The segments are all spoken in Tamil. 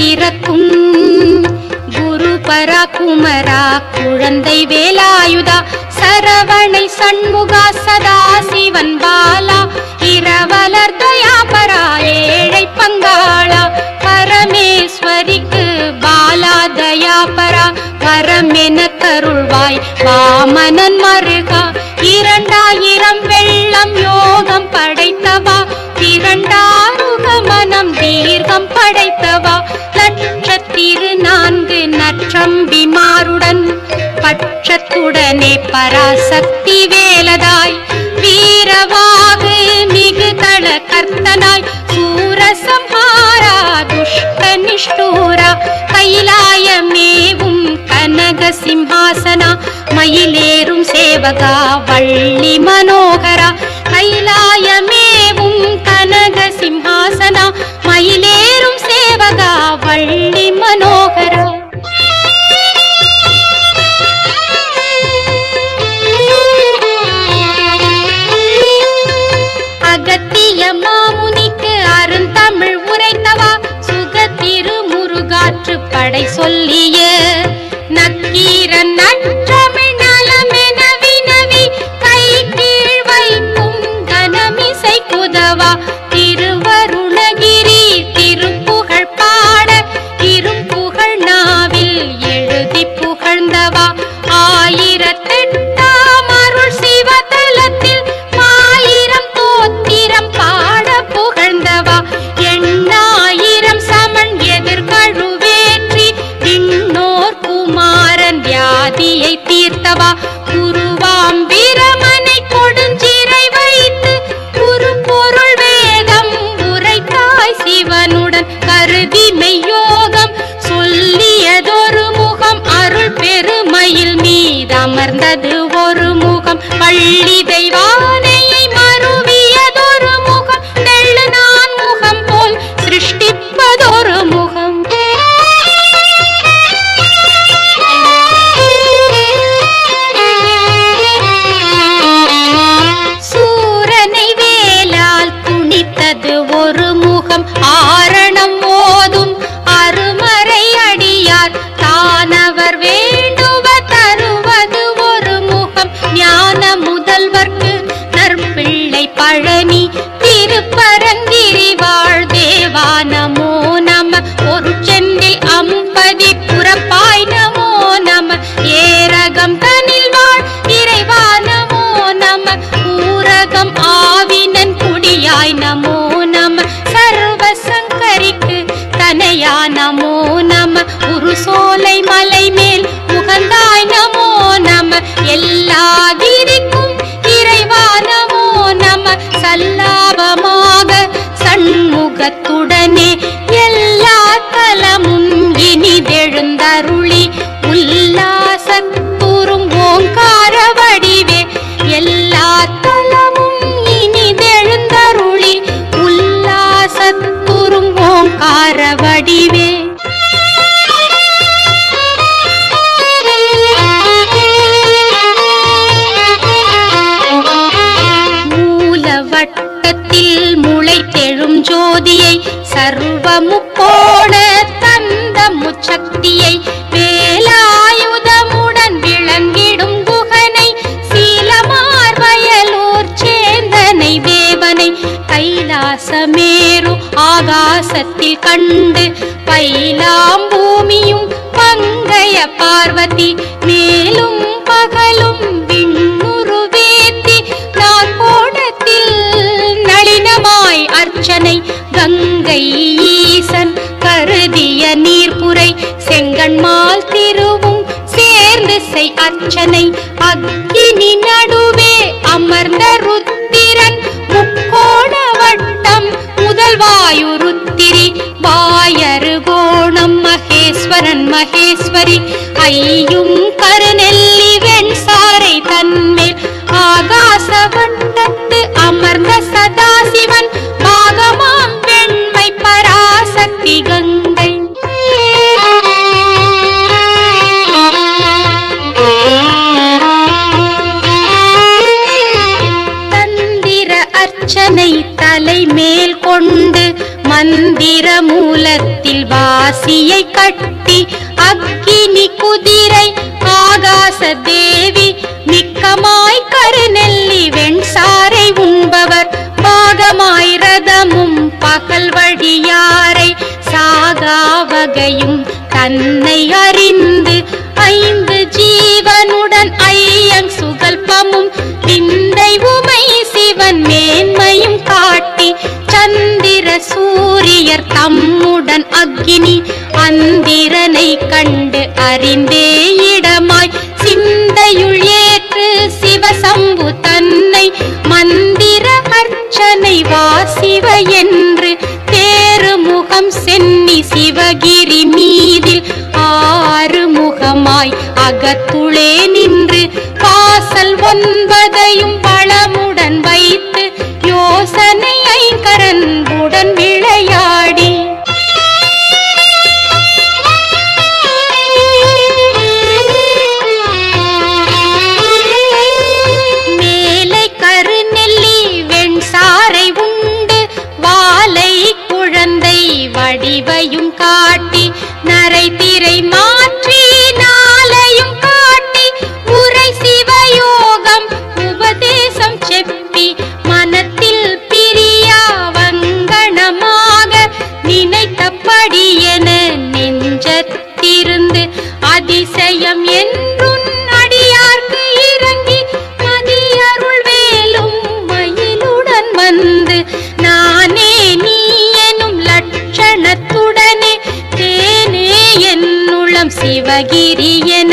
சிறக்கும். குரு பரா குழந்தை வேலாயுதா சரவணை சண்முகா சதா சிவன் பாலா இரவலர் தயாபரா ஏழை பங்காளா பரமேஸ்வரிக்கு பாலா தயாபரா வரமென தருள்வாய் வாமனன் மருகா இரண்டாயிரம் வெள்ளம் யோகம் படைத்தவா இரண்டாருக மனம் தீர்க்கம் படைத்தவா உடனே பராசக்தி வேலதாய். வீரவாக மிகு தள கர்த்தனாய். சூரசம்ஹாரா துஷ்ட நிஷ்டூரா கைலாயமேவும் கனக சிம்ஹாசனா. மயிலேறும் சேவகா வள்ளி மனோகரா. கைலாயமேவும் கனக சிம்ஹாசனா. மயிலேறும் சேவகா வள்ளி புகழ்ந்தவா ஆயிரத்தெட்டாம் அருள் சிவதலத்தில் ஆயிரம் தோத்திரம் பாட புகழ்ந்தவா. எண்ணாயிரம் சமன் எதிர்கழுவேற்றி விண்ணோர் குமாரன் வியாதியை தீர்த்தவா. கொடுஞ்சிறை வைத்து குரு பொருள் வேதம் உரைத்தாய் சிவனுடன் கருதி மெய்யோகம் மீதமர்ந்தது ஒரு முகம் பள்ளி திருப்பரங்கிரி வாழ் தேவா நமோ நம. ஒரு செந்தில் அம்பதி புறப்பாய் நமோ நம. ஏரகம் தனில் வாழ் இறைவா நமோ நம. ஊரகம் ஆவினன் குடியாய் நமோ நம. சர்வ சங்கரிக்கு தனையா நமோ நம. ஒரு சோலை மலை மேல் முகந்தாய் நமோ நம. எல்லா கிரிக்கும் vamos. சர்வமுக்கோண தந்த முச்சக்தியை வேலாயுதமுடன் விளங்கிடும் குகனை சீலமார் வயலூர் சேந்தனை தேவனை கைலாசமேரு ஆகாசத்தில் கண்டு பைலாம் பூமியும் பங்கைய பார்வதி மேலும் கங்கை ஈசன் கருதிய நீர்ப்புரை செங்கண்மால் திருவும் சேர்ந்து செய் அர்ச்சனை. அக்கினி நடுவே அமர்ந்த ருத்திரன் முக்கோண வட்டம் முதல் ருத்திரி வாயரு கோணம் மகேஸ்வரன் மகேஸ்வரி ஐயும் தந்திர வாசியை கட்டி அக்கினி குதிரை ஆகாச தேவி மிக்கமாய் கருநெல்லி வெண்சாரை உண்பவர். பாகமாய் ரதமும் பகல் வழியாரை சாகா வகையும் தன்னை அறி அந்நியர் தம்முடன் அக்கினி அந்திரனை கண்டு அறிந்தே இடமாய் சிந்தையுள் ஏற்று சிவசம்பு தன்னை மந்திர அர்ச்சனை வாசிவ என்று தேருமுகம் சென்னி சிவகிரி மீதில் ஆறு முகமாய் அகத்துளே நின்று வாசல் ஒன்பதையும் பழமுடன் வைத்து யோசனை ஐங்கரன்புடன் விளை அதிசயம் என்றும் அடியார்க்கு இறங்கி மதியருள் வேலும் மயிலுடன் வந்து நானே நீ எனும் லட்சணத்துடனே தேனே என்னுளம் சிவகிரி என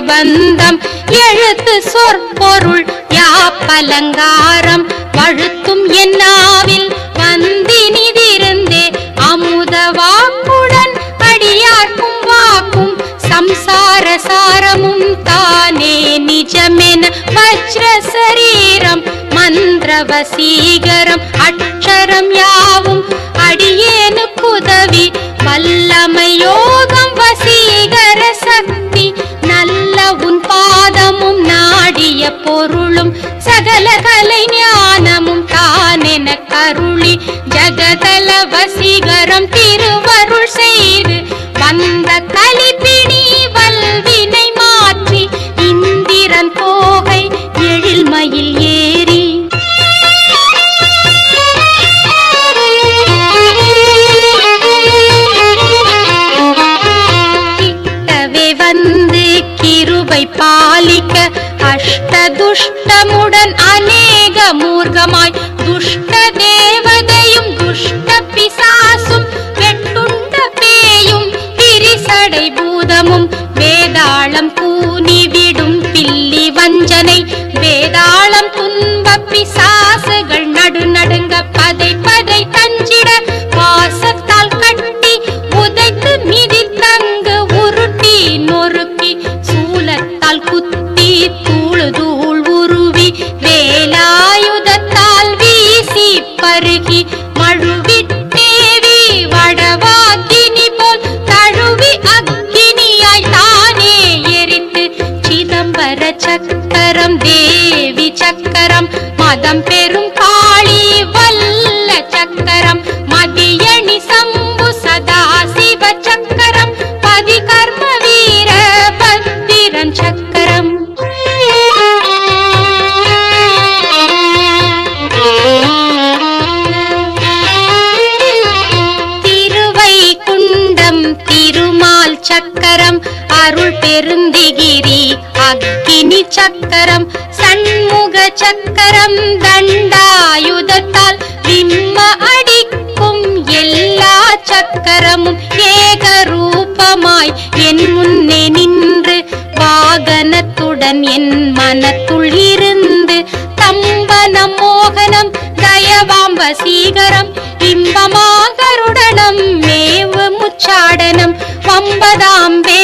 பிரபந்தம். எழுத்து சொற்பொருள் யாப்பலங்காரம். வழுத்தும் என்னாவில் வந்தினிதிருந்தே அமுத வாக்குடன் அடியார்க்கும் வாக்கும். சம்சார சாரமும் தானே நிஜமென வஜ்ர சரீரம். மந்திர வசீகரம் அக்ஷரம் யாவும். அடியேனுக்குதவி வல்லம நாடிய பொருளும் சகல கலை ஞானமும் தானென கருளி ஜகதல வசீகரம் திருவருள் செய்து வந்த கலிப்பிணி வல்வினை மாற்றி இந்திரன் போகை எழில்மயில் ஏறி. வந்து கிருபை பா துஷ்டமுடன் அநேக மூர்க்கமாய் துஷ்ட தேவதையும் துஷ்ட பிசாசும் வெட்டுண்ட பேயும் பிரிசடை பூதமும் வேதாளம் பூனிவிடும் பில்லி வஞ்சனை வேதாளம் துன்ப பிசாசு சிதம்பர சக்கரம் தேவி சக்கரம் மதம் பெரும் காளி வல்ல சக்கரம் மதியணி சம்பு சதா சிவ சக்கரம் பதி கர்ம வீர பத்திரன் சக்கரம். திருவை குண்டம் திருமால் சக்கரம் அருள் பெருந்திகிரி அக்கினி சக்கரம் சண்முக சக்கரம் தண்டாயுதத்தால் விம்ம அடிக்கும் எல்லா சக்கரமும் ஏக ரூபமாய் என் முன்னே நின்று வாகனத்துடன் என் மனத்துள் இருந்து தம்பனம் மோகனம் தயவாம்ப சீகரம் இன்பமாகருடனம் மேவு முச்சாடனம் ஒன்பதாம் பே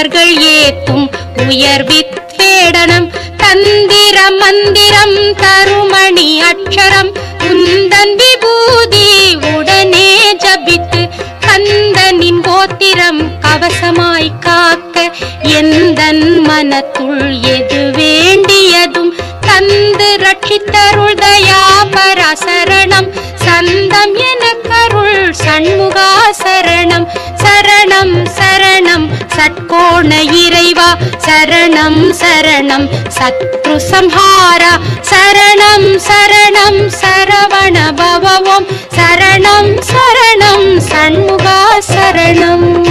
அவர்கள் ஏத்தும் உயர்வித்தேடனம் தந்திர மந்திரம் தருமணி அக்ஷரம். குந்தன் விபூதி உடனே ஜபித்து கந்தனின் கோத்திரம் கவசமாய் காக்க எந்தன் மனத்துள் சட்கோண இறைவா சரணம் சரணம். சத்ரு சம்ஹாரா சரணம் சரணம். சரவண பவம் சரணம் சரணம். சண்முகா சரணம்.